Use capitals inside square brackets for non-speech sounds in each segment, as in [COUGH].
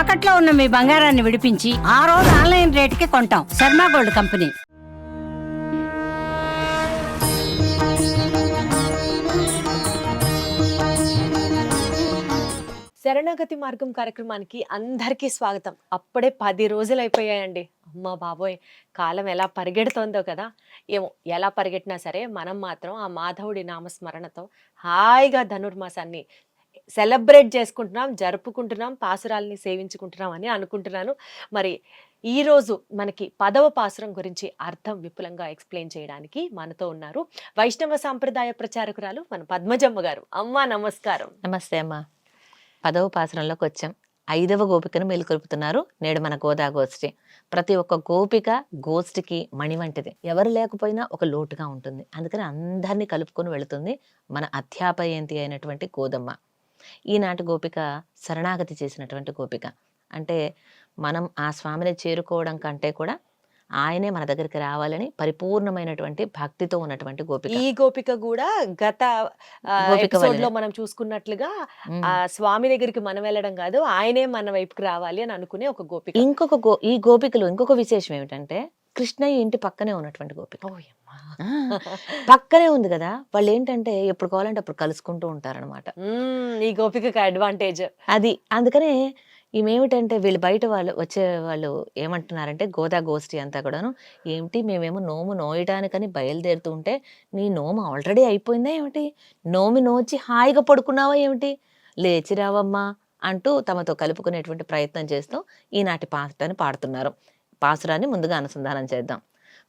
తాకట్లో ఉన్న మీ బంగారాన్ని విడిపించి ఆ రోజు ఆన్లైన్ రేటుకి కొంటాం. Sharma gold company. శరణాగతి మార్గం కార్యక్రమానికి అందరికీ స్వాగతం. అప్పుడే పది రోజులు అయిపోయాయండి. అమ్మ బాబోయ్ కాలం ఎలా పరిగెడుతోందో కదా. ఏమో ఎలా పరిగెట్టినా సరే మనం మాత్రం ఆ మాధవుడి నామస్మరణతో హాయిగా ధనుర్మాసాన్ని సెలబ్రేట్ చేసుకుంటున్నాం జరుపుకుంటున్నాం పాసురాల్ని సేవించుకుంటున్నాం అని అనుకుంటున్నాను. మరి ఈరోజు మనకి పదవ పాసురం గురించి అర్థం విపులంగా ఎక్స్ప్లెయిన్ చేయడానికి మనతో ఉన్నారు వైష్ణవ సాంప్రదాయ ప్రచారకురాలు మన పద్మజమ్మ గారు. అమ్మ నమస్కారం. నమస్తే అమ్మ. పదవ పాసురంలోకి వచ్చాం. ఐదవ గోపికను మేలుకొల్పుతున్నారు నేడు మన గోదా గోష్ఠి. ప్రతి ఒక్క గోపిక గోష్ఠికి మణి వంటిది. ఎవరు లేకపోయినా ఒక లోటుగా ఉంటుంది. అందుకని అందరినీ కలుపుకొని వెళుతుంది మన అధ్యాపయంతి అయినటువంటి గోదమ్మ. ఈనాటి గోపిక శరణాగతి చేసినటువంటి గోపిక. అంటే మనం ఆ స్వామిని చేరుకోవడం కంటే కూడా ఆయనే మన దగ్గరికి రావాలని పరిపూర్ణమైనటువంటి భక్తితో ఉన్నటువంటి గోపిక. ఈ గోపిక కూడా గత లో. మనం చూసుకున్నట్లుగా. ఆ స్వామి దగ్గరికి మనం వెళ్ళడం కాదు ఆయనే మన వైపుకి రావాలి అని అనుకునే ఒక గోపిక. ఇంకొక గో ఈ గోపికలు ఇంకొక విశేషం ఏమిటంటే కృష్ణయ్య ఇంటి పక్కనే ఉన్నటువంటి గోపిక. [LAUGHS] పక్కనే ఉంది కదా వాళ్ళు ఏంటంటే ఎప్పుడు కావాలంటే అప్పుడు కలుసుకుంటూ ఉంటారనమాట ఈ గోపికకి అడ్వాంటేజ్ అది అందుకనే ఈమెమిటంటే వీళ్ళు బయట వాళ్ళు వచ్చే వాళ్ళు ఏమంటున్నారంటే గోదా గోష్ఠి అంతా కూడాను ఏమిటి మేమేమో నోము నోయడానికని బయలుదేరుతూ ఉంటే నీ నోము ఆల్రెడీ అయిపోయిందా ఏమిటి? నోమి నోచి హాయిగా పడుకున్నావా ఏమిటి? లేచి రావమ్మా అంటూ తమతో కలుపుకునేటువంటి ప్రయత్నం చేస్తూ ఈనాటి పాటని పాడుతున్నారు. పాసురాన్ని ముందుగా అనుసంధానం చేద్దాం.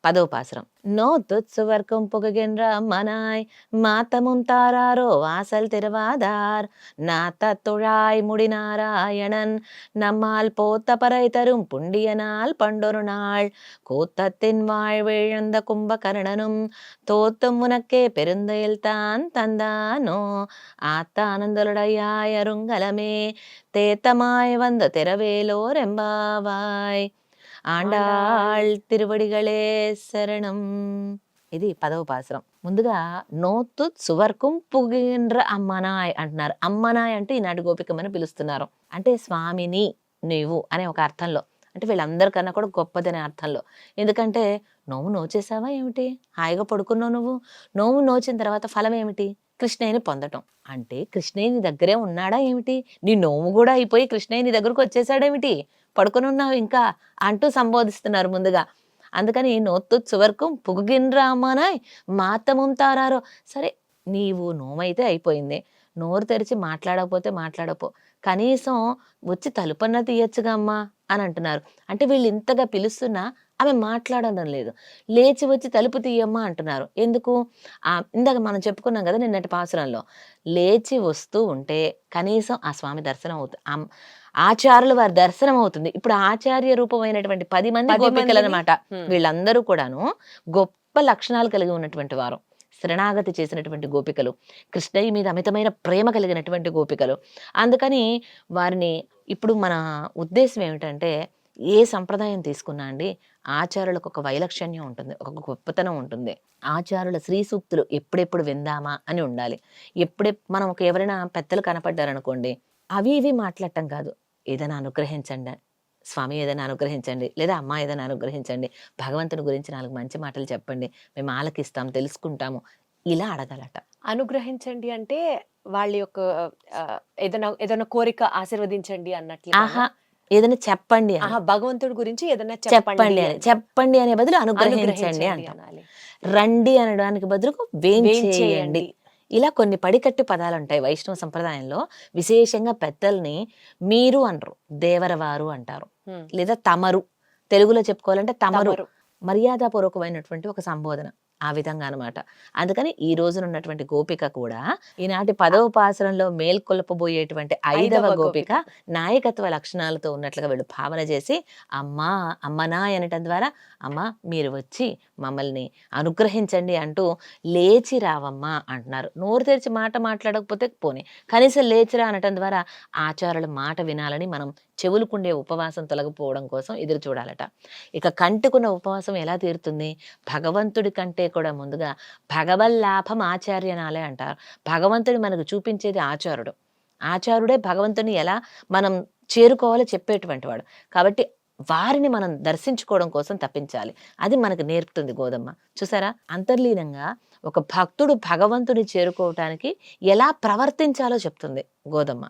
పదవ పాసురం నో తుత్సువర్కం పుగగెన్ర మనాయ్ మాతముం తారారో వాసల్ తిరువాదార్ நாத்த தொழாய் முடிநாராயணன் நம்மால் போத்த பறை தரும் புண்டியனால் பண்டொரு நாள் கூத்தத்தின் வாழ்விழந்த கும்பகர்ணனும் தோத்தும் உனக்கே பெருந்தையில் தான் தந்தானோ ஆத்தானந்தலுடையாய் அருங்கலமே தேத்தமாய் வந்த திரவேலோர் எம்பாவாய் ఆండాళ్ తిరువడిగళే శరణం ఇది పదవ పాసరం ముందుగా నోతు సువర్కం పుగిండ్ర అమ్మనాయ్ అంటున్నారు అమ్మనాయ్ అంటే ఈనాటి గోపికమని పిలుస్తున్నారు అంటే స్వామిని నీవు అనే ఒక అర్థంలో అంటే వీళ్ళందరికన్నా కూడా గొప్పదనే అర్థంలో ఎందుకంటే నోము నోచేసావా ఏమిటి హాయిగా పడుకున్నావు నువ్వు నోము నోచిన తర్వాత ఫలం ఏమిటి కృష్ణయ్యని పొందటం. అంటే కృష్ణయ్య నీ దగ్గరే ఉన్నాడా ఏమిటి? నీ నోము కూడా అయిపోయి కృష్ణయ్య నీ దగ్గరకు వచ్చేసాడేమిటి పడుకొని ఉన్నావు ఇంకా? అంటూ సంబోధిస్తున్నారు ముందుగా. అందుకని నోత్తు చువరకు పుగుగిన్రామానాయ్ మాతముం తారారో సరే నీవు నోమైతే అయిపోయింది. నోరు తెరిచి మాట్లాడకపోతే మాట్లాడపో. కనీసం వచ్చి తలుపన్న తీయచ్చుగా అమ్మా అని అంటున్నారు. అంటే వీళ్ళు ఇంతగా పిలుస్తున్నా ఆమె మాట్లాడడం లేదు. లేచి వచ్చి తలుపు తీయమ్మా అంటున్నారు. ఎందుకు? ఆ ఇందాక మనం చెప్పుకున్నాం కదా నిన్నటి పాసురంలో. లేచి వస్తూ ఉంటే కనీసం ఆ స్వామి దర్శనం అవుతుంది ఆ ఆచార్యుల వారి దర్శనం అవుతుంది. ఇప్పుడు ఆచార్య రూపమైనటువంటి పది మంది గోపికలు అనమాట. వీళ్ళందరూ కూడాను గొప్ప లక్షణాలు కలిగి ఉన్నటువంటి వారు. శరణాగతి చేసినటువంటి గోపికలు. కృష్ణయ్య మీద అమితమైన ప్రేమ కలిగినటువంటి గోపికలు. అందుకని వారిని ఇప్పుడు మన ఉద్దేశం ఏమిటంటే ఏ సంప్రదాయం తీసుకున్నా అండి ఆచారులకు ఒక వైలక్షణ్యం ఉంటుంది ఒక గొప్పతనం ఉంటుంది. ఆచారుల శ్రీ సూక్తులు ఎప్పుడెప్పుడు విందామా అని ఉండాలి. ఎప్పుడే మనం ఒక ఎవరైనా పెద్దలు కనపడ్డారనుకోండి అవి ఇవి మాట్లాడటం కాదు. ఏదైనా అనుగ్రహించండి. స్వామి ఏదైనా అనుగ్రహించండి లేదా అమ్మ ఏదైనా అనుగ్రహించండి భగవంతుని గురించి నాలుగు మంచి మాటలు చెప్పండి మేము ఆలకిస్తాం తెలుసుకుంటాము ఇలా అడగాలట. అనుగ్రహించండి అంటే వాళ్ళ యొక్క ఏదైనా ఏదైనా కోరిక ఆశీర్వదించండి అన్నట్లు ఆహా! ఏదైనా చెప్పండి భగవంతుడి గురించి ఏదైనా చెప్పండి అని. చెప్పండి అనే బదులు అనుగ్రహించండి రండి అనడానికి బదులు వేంచేయండి. ఇలా కొన్ని పడికట్టు పదాలు ఉంటాయి వైష్ణవ సంప్రదాయంలో. విశేషంగా పెద్దల్ని మీరు అనరు దేవరవారు అంటారు. లేదా తమరు. తెలుగులో చెప్పుకోవాలంటే తమరు. తమరు. మర్యాదపూర్వకమైనటువంటి ఒక సంబోధన. ఆ విధంగా అన్నమాట. అందుకని ఈ రోజున ఉన్నటువంటి గోపిక కూడా ఈనాటి పదవ పాసరంలో మేల్కొల్పబోయేటువంటి ఐదవ ఐదవ గోపిక నాయకత్వ లక్షణాలతో ఉన్నట్లుగా వీళ్ళు భావన చేసి అమ్మా అమ్మనా అనటం ద్వారా అమ్మ మీరు వచ్చి మమ్మల్ని అనుగ్రహించండి అంటూ లేచి రావమ్మా అంటున్నారు. నోరు తెరిచి మాట మాట్లాడకపోతే పోనీ కనీసం లేచిరా అనటం ద్వారా ఆచారుల మాట వినాలని మనం చెవులుకుండే ఉపవాసం తొలగిపోవడం కోసం ఎదురు చూడాలట. ఇక కంటుకున్న ఉపవాసం ఎలా తీరుతుంది? భగవంతుడి కంటే కూడా ముందుగా భగవల్లాభం ఆచార్యనాలే అంటారు. భగవంతుడు మనకు చూపించేది ఆచారుడు. ఆచారుడే భగవంతుని ఎలా మనం చేరుకోవాలో చెప్పేటువంటి వాడు. కాబట్టి వారిని మనం దర్శించుకోవడం కోసం తప్పించాలి. అది మనకు నేర్పుతుంది గోదమ్మ. చూసారా? అంతర్లీనంగా ఒక భక్తుడు భగవంతుని చేరుకోవటానికి ఎలా ప్రవర్తించాలో చెప్తుంది గోదమ్మ.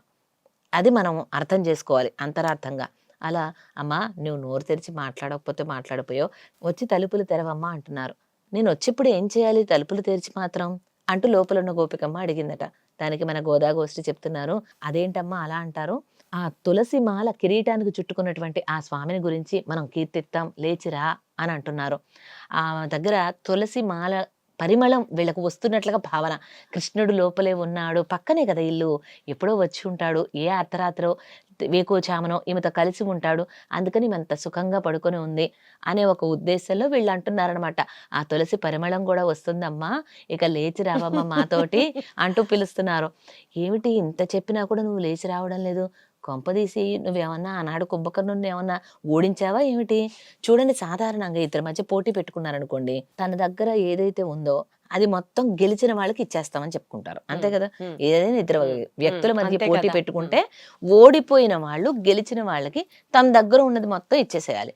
అది మనం అర్థం చేసుకోవాలి అంతరార్థంగా. అలా అమ్మా నువ్వు నోరు తెరిచి మాట్లాడకపోతే మాట్లాడిపోయావు. వచ్చి తలుపులు తెరవమ్మా అంటున్నారు. నేను వచ్చిప్పుడు ఏం చేయాలి? తలుపులు తెరిచి మాత్రం? అంటూ లోపల ఉన్న గోపికమ్మ అడిగిందట. దానికి మన గోదాగోష్ఠి చెప్తున్నారు. అదేంటమ్మా అలా అంటారు? ఆ తులసి మాల కిరీటానికి చుట్టుకున్నటువంటి ఆ స్వామిని గురించి మనం కీర్తిస్తాం. లేచిరా అని అంటున్నారు. ఆ దగ్గర తులసి మాల పరిమళం వీళ్ళకు వస్తున్నట్లుగా భావన. కృష్ణుడు లోపలే ఉన్నాడు. పక్కనే కదా ఇల్లు. ఎప్పుడో వచ్చి ఉంటాడు. ఏ అర్ధరాత్రో వేకోచామనో ఈమెతో కలిసి ఉంటాడు. అందుకని ఈమె సుఖంగా పడుకొని ఉంది అనే ఒక ఉద్దేశంలో వీళ్ళు అంటున్నారనమాట ఆ తులసి పరిమళం కూడా వస్తుందమ్మా. ఇక లేచి రావమ్మా మాతోటి అంటూ పిలుస్తున్నారు. ఏమిటి ఇంత చెప్పినా కూడా నువ్వు లేచి రావడం లేదు? కొంపదీసి నువ్వేమన్నా ఆనాడు కుంభకర్ణుని ఏమన్నా ఓడించావా ఏమిటి చూడండి సాధారణంగా ఇద్దరి మధ్య పోటీ పెట్టుకున్నారనుకోండి తన దగ్గర ఏదైతే ఉందో అది మొత్తం గెలిచిన వాళ్ళకి ఇచ్చేస్తామని చెప్పుకుంటారు అంతే కదా. ఏదైనా ఇద్దరు. వ్యక్తుల మధ్య పోటీ. పెట్టుకుంటే ఓడిపోయిన వాళ్ళు గెలిచిన వాళ్ళకి తమ దగ్గర ఉన్నది మొత్తం ఇచ్చేసేయాలి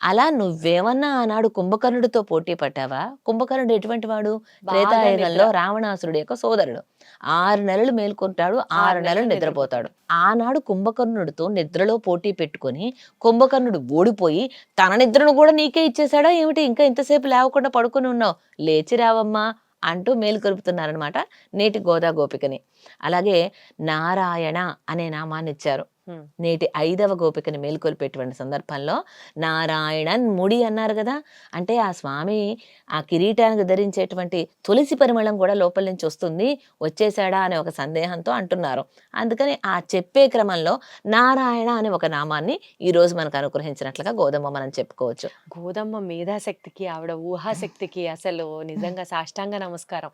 అలా నువ్వేమన్నా ఆనాడు కుంభకర్ణుడితో పోటీ పట్టావా? కుంభకర్ణుడు ఎటువంటి వాడు? త్రేతాయుగంలో. రావణాసురుడి యొక్క సోదరుడు. ఆరు నెలలు మేల్కొంటాడు ఆరు నెలలు నిద్రపోతాడు. ఆనాడు కుంభకర్ణుడితో నిద్రలో పోటీ పెట్టుకొని కుంభకర్ణుడు ఓడిపోయి తన నిద్రను కూడా నీకే ఇచ్చేసాడా ఏమిటి? ఇంకా ఇంతసేపు లేవకుండా పడుకొని ఉన్నావు. లేచి రావమ్మా అంటూ మేలు కలుపుతున్నారనమాట నేటి గోదా గోపికని అలాగే నారాయణ అనే నామాన్ని ఇచ్చారు. నేటి ఐదవ గోపికని మేలుకొల్పేటువంటి సందర్భంలో నారాయణన్ ముడి అన్నారు కదా! అంటే ఆ స్వామి ఆ కిరీటానికి ధరించేటువంటి తులసి పరిమళం కూడా లోపల నుంచి వస్తుంది వచ్చేసాడా అనే ఒక సందేహంతో అంటున్నారు. అందుకని ఆ చెప్పే క్రమంలో నారాయణ అనే ఒక నామాన్ని ఈ రోజు మనకు అనుగ్రహించినట్లుగా గోధుమ మనం చెప్పుకోవచ్చు. గోదమ్మ మేధాశక్తికి ఆవిడ ఊహాశక్తికి అసలు నిజంగా సాష్టాంగ నమస్కారం.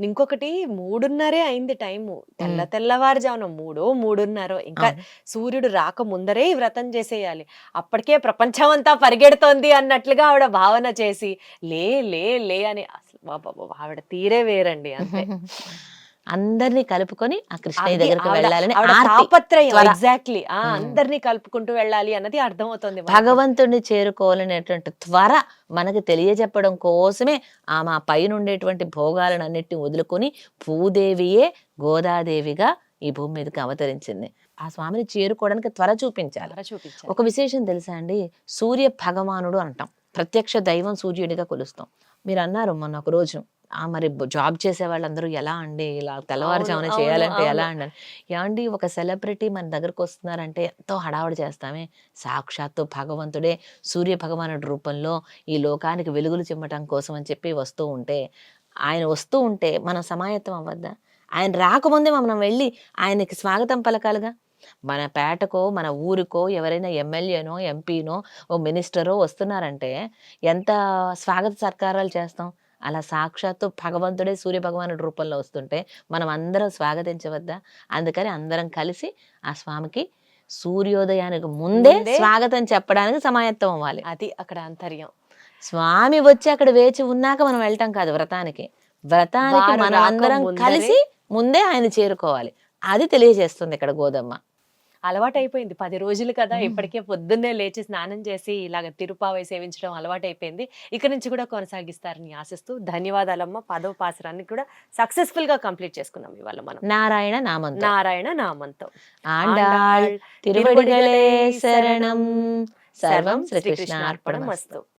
ఇంకొకటి మూడున్నరే అయింది టైము. తెల్ల తెల్లవారుజామున మూడో మూడున్నరో. ఇంకా. సూర్యుడు రాక ముందరే ఈ వ్రతం చేసేయాలి అప్పటికే ప్రపంచం అంతా పరిగెడుతోంది అన్నట్లుగా ఆవిడ భావన చేసి లే లే లే అని అసలు ఆవిడ తీరే వేరండి అంతే [LAUGHS] అందరినీ కలుపుకొని ఆ కృష్ణయ్య అది దగ్గరికి వెళ్ళాలని. తాపత్రయం. ఎగ్జాక్ట్లీ ఆ. అందరినీ కలుపుకుంటూ వెళ్ళాలి అన్నది అర్థమవుతుంది. భగవంతుడిని చేరుకోవాలనేటువంటి త్వర మనకి తెలియజెప్పడం కోసమే ఆమె పైన ఉండేటువంటి భోగాలన్నిటిని వదులుకొని భూదేవియే గోదాదేవిగా ఈ భూమి మీదకి అవతరించింది. ఆ స్వామిని చేరుకోవడానికి త్వర చూపించాలి. ఒక విశేషం తెలుసా అండి? సూర్య భగవానుడు అంటాం. ప్రత్యక్ష దైవం సూర్యుడిగా కొలుస్తాం. మీరు అన్నారు మొన్న ఒక రోజు ఆ మరి జాబ్ చేసే వాళ్ళందరూ ఎలా అండి? ఇలా తెల్లవారుజామున చేయాలంటే ఎలా. అండి? ఏమండి ఒక సెలబ్రిటీ మన దగ్గరకు వస్తున్నారంటే ఎంతో హడావుడి చేస్తామే. సాక్షాత్తు భగవంతుడే సూర్య భగవానుడి రూపంలో ఈ లోకానికి వెలుగులు చిమ్మటం కోసం అని చెప్పి వస్తూ ఉంటే ఆయన వస్తూ ఉంటే మనం సమాయత్తం అవ్వద్దా? ఆయన రాకముందే మనం వెళ్ళి ఆయనకి స్వాగతం పలకాలిగా. మన పేటకో మన ఊరికో ఎవరైనా ఎమ్మెల్యేనో ఎంపీనో ఓ మినిస్టరో వస్తున్నారంటే ఎంత స్వాగత సత్కారాలు చేస్తాం? అలా సాక్షాత్తు భగవంతుడే సూర్య భగవానుడి రూపంలో వస్తుంటే మనం అందరం స్వాగతించవద్దా? అందుకని అందరం కలిసి ఆ స్వామికి సూర్యోదయానికి ముందే స్వాగతం చెప్పడానికి సమాయత్తం అవ్వాలి. అది అక్కడ అంతర్యం. స్వామి వచ్చి అక్కడ వేచి ఉన్నాక మనం వెళ్ళటం కాదు వ్రతానికి. వ్రతానికి వారు మనం అందరం కలిసి ముందే ఆయన చేరుకోవాలి. అది తెలియజేస్తుంది ఇక్కడ గోదమ్మ. అలవాటు అయిపోయింది పది రోజులు కదా. ఇప్పటికే పొద్దున్నే లేచి స్నానం చేసి ఇలాగ తిరుపావై సేవించడం అలవాటు అయిపోయింది ఇక నుంచి కూడా కొనసాగిస్తారని ఆశిస్తూ ధన్యవాదాలమ్మ. పదవ పాసరాన్ని కూడా సక్సెస్ఫుల్గా కంప్లీట్ చేసుకున్నాం ఇవాళ మనం. నారాయణ నామంతో. నారాయణ నామంతో. ఆండాళ్ తిరువడిగలే శరణం. సర్వం శ్రీకృష్ణ వస్తు